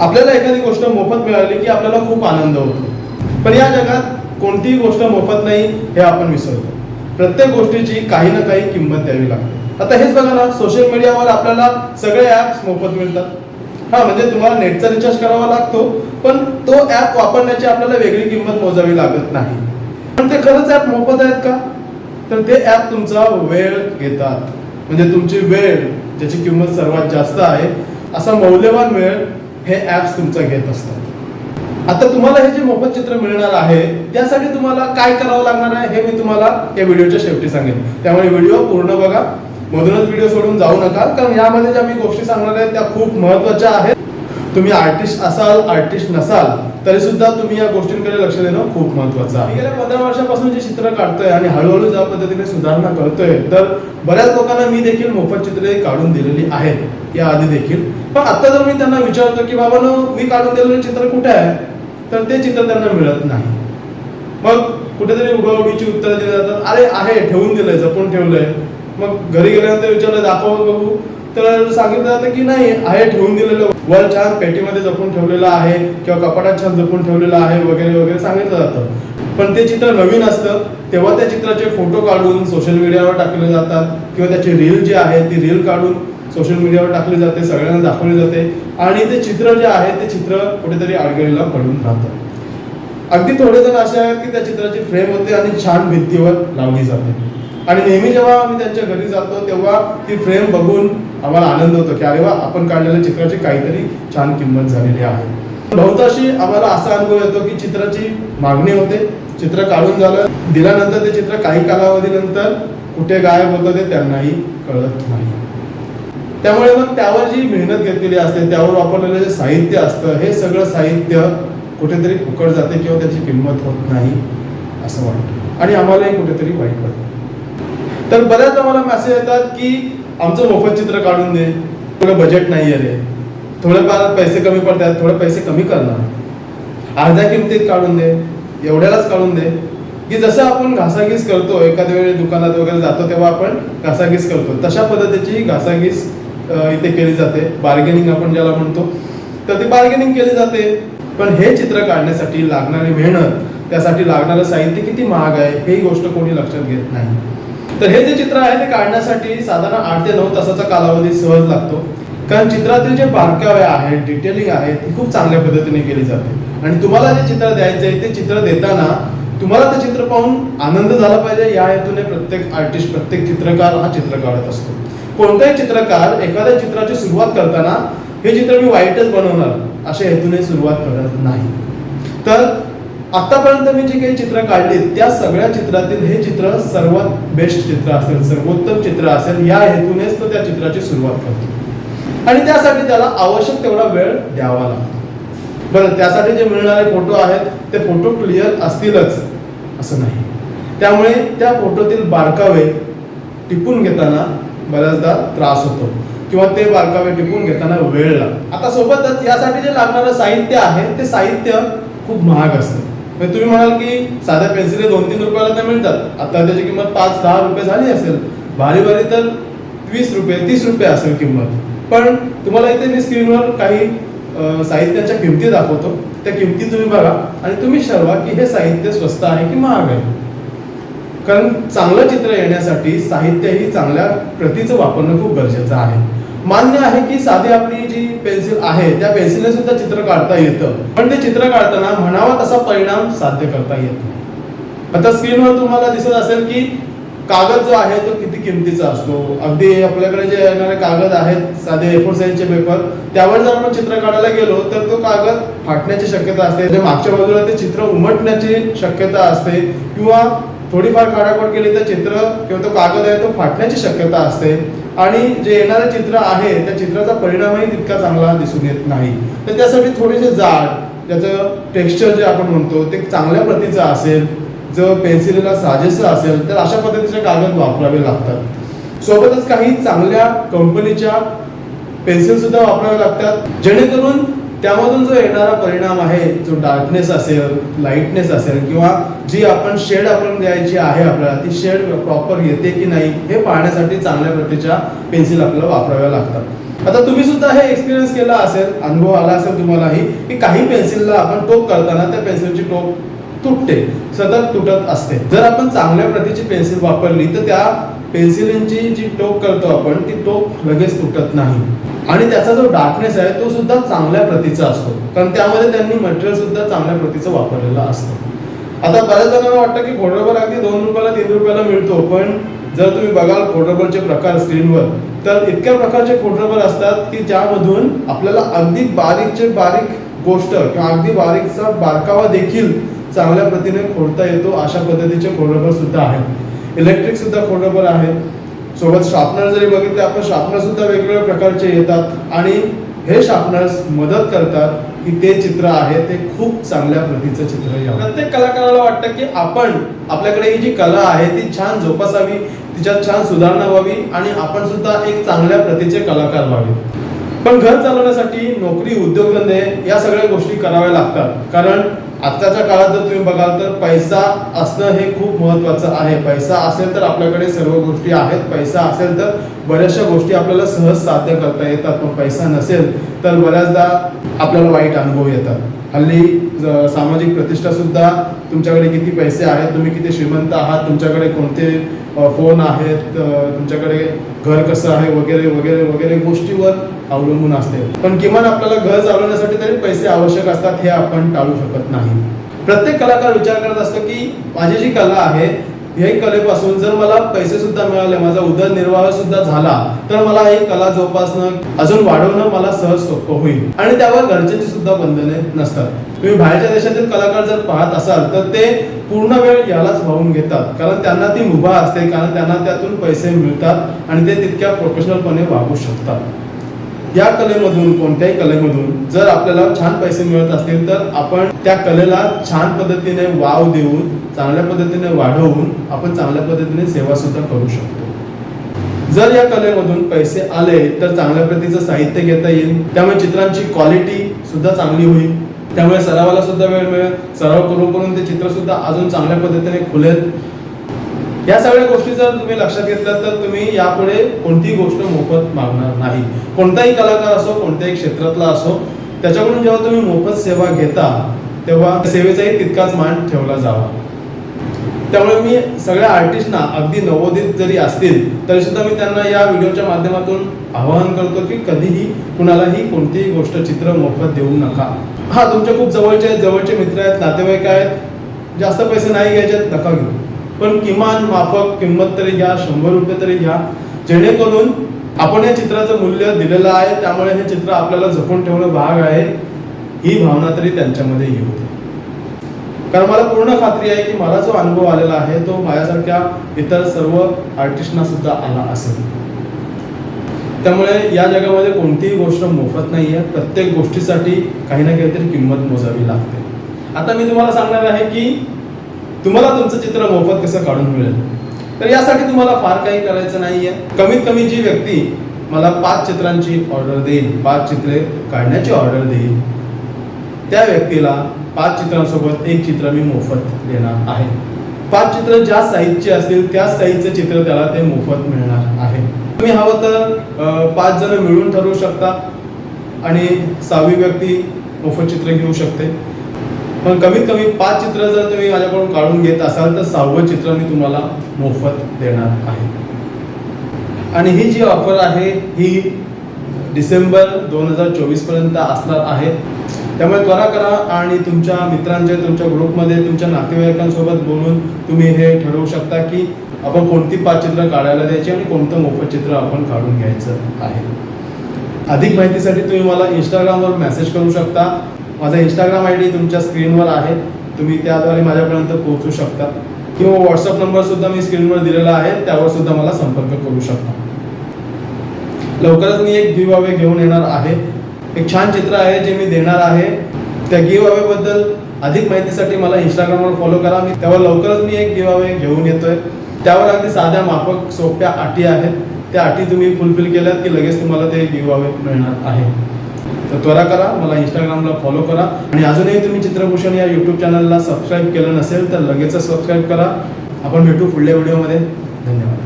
आपल्याला एखादी गोष्ट मोफत मिळाली की आपल्याला खूप आनंद होतो. पण या जगात कोणतीही गोष्ट मोफत नाही हे आपण विसरतो. प्रत्येक गोष्टीची काही ना काही किंमत द्यावी लागते. आता हेच बघा ना सोशल मीडियावर आपल्याला सगळे ॲप्स मोफत मिळतात. हा म्हणजे तुम्हाला नेटचा रिचार्ज करावा लागतो पण तो ॲप वापरण्याची आपल्याला वेगळी किंमत मोजावी लागत नाही. पण ते खरंच ॲप मोफत आहेत का? तर ते ॲप तुमचा वेळ घेतात. म्हणजे तुमची वेळ ज्याची किंमत सर्वात जास्त आहे असा मौल्यवान वेळ हे ॲप्स तुमचं घेत असतात. आता तुम्हाला हे जे मोफत चित्र मिळणार आहे त्यासाठी तुम्हाला काय करावं लागणार आहे हे मी तुम्हाला या व्हिडिओच्या शेवटी सांगेन. त्यामुळे व्हिडिओ पूर्ण बघा. मधूनच व्हिडिओ सोडून जाऊ नका कारण यामध्ये ज्या मी गोष्टी सांगणार आहेत त्या खूप महत्त्वाच्या आहेत. तुम्ही आर्टिस्ट असाल आर्टिस्ट नसाल तरी सुद्धा तुम्ही या गोष्टींकडे लक्ष देणं खूप महत्वाचं आहे. मी गेल्या पंधरा वर्षापासून जे चित्र काढतोय आणि हळूहळू ज्या पद्धतीने सुधारणा करतोय तर बऱ्याच लोकांना मी देखील मोफत चित्रे काढून दिलेली आहेत या आधी देखील. पण आता जर मी त्यांना विचारतो की बाबा मी काढून दिलेलं चित्र कुठे आहे? तर ते चित्र त्यांना मिळत नाही. मग कुठेतरी उडवाउडीची उत्तरं दिली जातात. अरे आहे ठेवून दिलंय जपून ठेवलंय. मग घरी गेल्यानंतर विचारलं दाखव बघू. तर सांगितलं जातं की नाही आहे ठेवून दिलेलं. वर छान पेटीमध्ये जपून ठेवलेलं आहे किंवा कपाटात छान जपून ठेवलेलं आहे वगैरे वगैरे सांगितलं जातं. पण ते चित्र नवीन असतं तेव्हा त्या चित्राचे फोटो काढून सोशल मीडियावर टाकले जातात किंवा त्याची रील जी आहे ती रील काढून सोशल मीडियावर टाकली जाते सगळ्यांना दाखवली जाते. आणि ते चित्र जे आहे ते चित्र कुठेतरी आडगळीला पडून राहतं. अगदी थोडे जण असे आहेत की त्या चित्राची फ्रेम होते आणि छान भिंतीवर लावली जाते. आणि नेहमी जेव्हा आम्ही त्यांच्या घरी जातो तेव्हा ती फ्रेम बघून आम्हाला आनंद होतो की अरे वा आपण काढलेल्या चित्राची काहीतरी छान किंमत झालेली आहे. बहुतांशी आम्हाला असा अनुभव येतो की चित्राची मागणी होते चित्र काढून झालं दिल्यानंतर ते चित्र काही कालावधीनंतर कुठे गायब होतं ते त्यांनाही कळत नाही. त्यामुळे मग त्यावर जी मेहनत घेतलेली असते त्यावर वापरलेलं जे साहित्य असतं हे सगळं साहित्य कुठेतरी फुकट जाते किंवा त्याची किंमत होत नाही असं वाटतं. आणि आम्हालाही कुठेतरी वाईट वाटतं. तर बऱ्याच आम्हाला मेसेज येतात की आमचं मोफत चित्र काढून दे. थोडं बजेट नाही आहे रे थोडेफार पैसे कमी पडतात थोडे पैसे कमी करणार. अर्ध्या किमतीत काढून दे एवढ्यालाच काढून दे की जसं आपण घासाघीस करतो एखाद्या वेळी दुकानात वगैरे जातो तेव्हा आपण घासाघीस करतो. तशा पद्धतीची घासाघीस इथे केली जाते. बार्गेनिंग आपण ज्याला म्हणतो. तर ती बार्गेनिंग केली जाते. पण हे चित्र काढण्यासाठी लागणारी मेहनत त्यासाठी लागणारं साहित्य किती महाग आहे ही गोष्ट कोणी लक्षात घेत नाही. तर हे जे चित्र आहे ते काढण्यासाठी साधारण आठ ते नऊ तासाचा कालावधी सहज लागतो. कारण चित्रातील जे बारकावे आहेत डिटेलिंग आहे ती खूप चांगल्या पद्धतीने केली जाते. आणि तुम्हाला जे चित्र द्यायचं आहे ते चित्र देताना तुम्हाला ते चित्र पाहून आनंद झाला पाहिजे. या हेतूने प्रत्येक आर्टिस्ट प्रत्येक चित्रकार हा चित्र काढत असतो. कोणताही चित्रकार एखाद्या चित्राची सुरुवात करताना हे चित्र मी वाईटच बनवणार. अशा हेतूने सुरुवात करत नाही. तर आतापर्यंत मी जी काही चित्र काढली त्या सगळ्या चित्रातील हे चित्र सर्वात बेस्ट चित्र असेल सर्वोत्तम चित्र असेल या हेतूनेच तो त्या चित्राची सुरुवात करतो. आणि त्यासाठी त्याला आवश्यक तेवढा वेळ द्यावा लागतो. बरं त्यासाठी जे मिळणारे फोटो आहेत ते फोटो क्लिअर असतीलच असं नाही. त्यामुळे त्या फोटोतील बारकावे टिपून घेताना बऱ्याचदा त्रास होतो किंवा ते बारकावे टिपून घेताना वेळ लागतो. आता सोबतच यासाठी जे लागणारं साहित्य आहे ते साहित्य खूप महाग असतं. म्हणजे तुम्ही म्हणाल की साध्या पेन्सिली दोन तीन रुपयाला तर मिळतात. आता त्याची किंमत पाच दहा रुपये झाली असेल. भारी भारी तर वीस रुपये तीस रुपये असेल किंमत. पण तुम्हाला इथे मी स्क्रीनवर काही साहित्याच्या किमती दाखवतो. त्या किमती तुम्ही बघा आणि तुम्ही ठरवा की हे साहित्य स्वस्त आहे की महाग आहे. कारण चांगलं चित्र येण्यासाठी साहित्य ही चांगल्या प्रतीचं वापरणं खूप गरजेचं आहे. मान्य आहे की साधी आपली जी पेन्सिल आहे त्या पेन्सिलने सुद्धा चित्र काढता येतं. पण ते चित्र काढताना म्हणावा तसा परिणाम साध्य करता येत नाही. आता स्क्रीनवर तुम्हाला दिसत असेल की कागद जो आहे तो किती किमतीचा असतो. अगदी आपल्याकडे जे येणारे कागद आहेत साधे ए फोर साईजचे पेपर त्यावर जर आपण चित्र काढायला गेलो तर तो कागद फाटण्याची शक्यता असते. जे मागच्या बाजूला ते चित्र उमटण्याची शक्यता असते. किंवा थोडीफार काढाकोड केली तर चित्र किंवा तो कागद आहे तो फाटण्याची शक्यता असते. आणि जे येणारे चित्र आहे त्या चित्राचा परिणामही तितका चांगला दिसून येत नाही. तर त्यासाठी थोडेसे जाड त्याचं टेक्स्चर जे आपण म्हणतो ते चांगल्या प्रतीचं असेल जर पेन्सिलीला साजेसं असेल तर अशा पद्धतीचे कागद वापरावे लागतात. सोबतच काही चांगल्या कंपनीच्या पेन्सिल सुद्धा लागतात. जेणेकरून त्यामधून जो येणारा परिणाम आहे जो डार्कनेस असेल लाईटनेस असेल किंवा जी आपण शेड आपण द्यायची आहे आपल्याला ती शेड प्रॉपर येते की नाही हे पाहण्यासाठी चांगल्या प्रतीच्या पेन्सिल आपल्याला वापराव्या लागतात. आता तुम्ही सुद्धा हे एक्सपिरियन्स केला असेल अनुभव आला असेल तुम्हालाही की काही पेन्सिलला आपण टोक करताना त्या पेन्सिलची टोक तुटते सतत तुटत असते. जर आपण चांगल्या प्रतीची पेन्सिल वापरली तर त्या पेन्सिलींची जी टोक करतो आपण ती टोक लगेच तुटत नाही. आणि त्याचा जो डार्कनेस आहे तो सुद्धा चांगल्या प्रतीचा असतो. कारण त्यामध्ये त्यांनी मटेरियल सुद्धा चांगल्या प्रतीचं वापरलेलं असतं. आता बऱ्याच जणांना वाटतं की खोडरबर अगदी दोन रुपयाला तीन रुपयाला मिळतो पण जर तुम्ही बघाल खोडरबरचे प्रकार स्क्रीनवर तर इतक्या प्रकारचे खोडरबर असतात की ज्यामधून आपल्याला अगदी बारीकचे बारीक गोष्ट किंवा अगदी बारीकचा बारकावा देखील चांगल्या प्रतीने खोडता येतो अशा पद्धतीचे खोडरबर सुद्धा आहेत. इलेक्ट्रिक सुद्धा खोडरबर आहे सोबत शार्पनर जरी बघितले आपण शार्पनर सुद्धा वेगवेगळ्या प्रकारचे येतात आणि हे शार्पनर्स मदत करतात की ते चित्र आहे ते खूप चांगल्या प्रतीचं चित्र यावं प्रत्येक कलाकाराला वाटतं की आपण आपल्याकडे ही जी कला आहे ती छान जोपासावी तिच्यात छान सुधारणा व्हावी आणि आपण सुद्धा एक चांगल्या प्रतीचे कलाकार व्हावे. पण घर चालवण्यासाठी नोकरी उद्योगधंदे या सगळ्या गोष्टी कराव्या लागतात. कारण आत्ताच्या काळात जर तुम्ही बघाल तर पैसा असणं हे खूप महत्वाचं आहे. पैसा असेल तर आपल्याकडे सर्व गोष्टी आहेत. पैसा असेल तर बऱ्याचशा गोष्टी आपल्याला सहज साध्य करता येतात. पण पैसा नसेल तर बऱ्याचदा आपल्याला वाईट अनुभव येतात. हल्ली सामाजिक प्रतिष्ठासुद्धा तुमच्याकडे किती पैसे आहेत तुम्ही किती श्रीमंत आहात तुमच्याकडे कोणते फोन आहेत तुमच्याकडे घर कसं आहे वगैरे वगैरे वगैरे गोष्टीवर अवलंबून असते. पण किमान आपल्याला घर चालवण्यासाठी तर पैसे आवश्यक असतात हे आपण टाळू शकत नाही. प्रत्येक कलाकार विचार करत असतो की माझी जी कला आहे हे कलेपासून जर मला पैसे सुद्धा मिळाले माझा उदरनिर्वाह सुद्धा झाला तर मला ही कला जोपासणं अजून वाढवणं मला सहज सोपं होईल. आणि त्यावर गरजेची सुद्धा बंधने नसतात. तुम्ही बाहेरच्या देशातील कलाकार जर पाहत असाल तर ते पूर्ण वेळ यालाच वाहून घेतात. कारण त्यांना ती मुभा असते कारण त्यांना त्यातून पैसे मिळतात आणि ते तितक्या प्रोफेशनलपणे वागू शकतात. या कलेमधून कोणत्याही कलेमधून जर आपल्याला छान पैसे मिळत असतील तर आपण त्या कलेला छान पद्धतीने वाव देऊन चांगल्या पद्धतीने वाढवून आपण चांगल्या पद्धतीने सेवा सुद्धा करू शकतो. जर या कलेमधून पैसे आले तर चांगल्या प्रतीचं साहित्य घेता येईल त्यामुळे चित्रांची क्वालिटी सुद्धा चांगली होईल त्यामुळे सरावाला सुद्धा वेळ मिळेल सराव करून करून ते चित्र सुद्धा अजून चांगल्या पद्धतीने खुलेल या सगळ्या गोष्टी जर तुम्ही लक्षात घेतल्या तर तुम्ही यापुढे कोणतीही गोष्ट मोफत मागणार नाही. कोणताही कलाकार असो कोणत्याही क्षेत्रातला असो त्याच्याकडून जेव्हा तुम्ही मोफत सेवा घेता तेव्हा सेवेचाही तितकाच मान ठेवला जावा. त्यामुळे मी सगळ्या आर्टिस्टना अगदी नवोदित जरी असतील तरी सुद्धा मी त्यांना या व्हिडिओच्या माध्यमातून आवाहन करतो की कधीही कुणालाही कोणतीही गोष्ट चित्र मोफत देऊ नका. हा तुमच्या खूप जवळचे जवळचे मित्र आहेत नातेवाईक आहेत. जास्त पैसे नाही घ्यायचे नका घेऊ. पण किमान माफक किंमत तरी घ्या शंभर रुपये तरी घ्या. जेणेकरून आपण या चित्राचं मूल्य दिलेलं आहे त्यामुळे हे चित्र आपल्याला जपून ठेवणं भाग आहे. ही भावना तरी त्यांच्यामध्ये येऊ दे. कारण मला पूर्ण खात्री आहे की मला जो अनुभव आलेला आहे तो माझ्यासारख्या इतर सर्व आर्टिस्टना सुद्धा आला असेल. त्यामुळे या जगामध्ये कोणतीही गोष्ट मोफत नाही आहे प्रत्येक गोष्टीसाठी काही ना काहीतरी किंमत मोजावी लागते. आता मी तुम्हाला सांगणार आहे की तुम्हाला तुमचं चित्र मोफत कसं काढून मिळेल? तर यासाठी तुम्हाला फार काही करायचं नाही आहे कमीत कमी जी व्यक्ती मला पाच चित्रांची ऑर्डर देईल पाच चित्रे काढण्याची ऑर्डर देईल त्या व्यक्तीला पाच चित्रांसोबत एक चित्र मी मोफत देणार आहे. पाच चित्र ज्या साईजचे असतील त्या साईजचे चित्र त्याला ते मोफत मिळणार आहे. तुम्ही हवं तर पाच जण मिळून ठरवू शकता आणि सहावी व्यक्ती मोफत चित्र घेऊ शकते. पण कमीत कमी पाच चित्र जर तुम्ही माझ्याकडून काढून घेत असाल तर सहावं चित्र मी तुम्हाला मोफत देणार आहे. आणि ही जी ऑफर आहे ही डिसेंबर दोन हजार चोवीसपर्यंत असणार आहे. त्यामुळे त्वरा करा आणि तुमच्या मित्रांच्या तुमच्या ग्रुपमध्ये तुमच्या नातेवाईकांसोबत बोलून तुम्ही हे ठरवू शकता की आपण कोणती पाच चित्र काढायला द्यायची आणि कोणतं मोफत चित्र आपण काढून घ्यायचं आहे. अधिक माहितीसाठी तुम्ही मला इंस्टाग्रामवर मेसेज करू शकता. माझा इंस्टाग्राम आय डी तुमच्या स्क्रीनवर आहे. तुम्ही त्याद्वारे माझ्यापर्यंत पोहोचू शकता. किंवा व्हॉट्सअप नंबर सुद्धा मी स्क्रीनवर दिलेला आहे. त्यावर सुद्धा मला संपर्क करू शकता. लवकरच मी एक गिव अवे घेऊन येणार आहे. एक छान चित्र आहे जे मी देणार आहे. त्या गिव अवेबद्दल अधिक माहितीसाठी मला इंस्टाग्रामवर फॉलो करा. मी त्यावर लवकरच मी एक गिव अवे घेऊन येतोय. त्यावर अगदी साध्या माफक सोप्या अटी आहेत. त्या अटी तुम्ही फुलफिल केल्यात की लगेच तुम्हाला ते गिव अवे मिळणार आहे. तर त्वरा करा मला इंस्टाग्रामला फॉलो करा. आणि अजूनही तुम्ही चित्रभूषण या यूट्यूब चॅनलला सबस्क्राईब केलं नसेल तर लगेचच सबस्क्राईब करा. आपण भेटू पुढल्या व्हिडिओमध्ये धन्यवाद.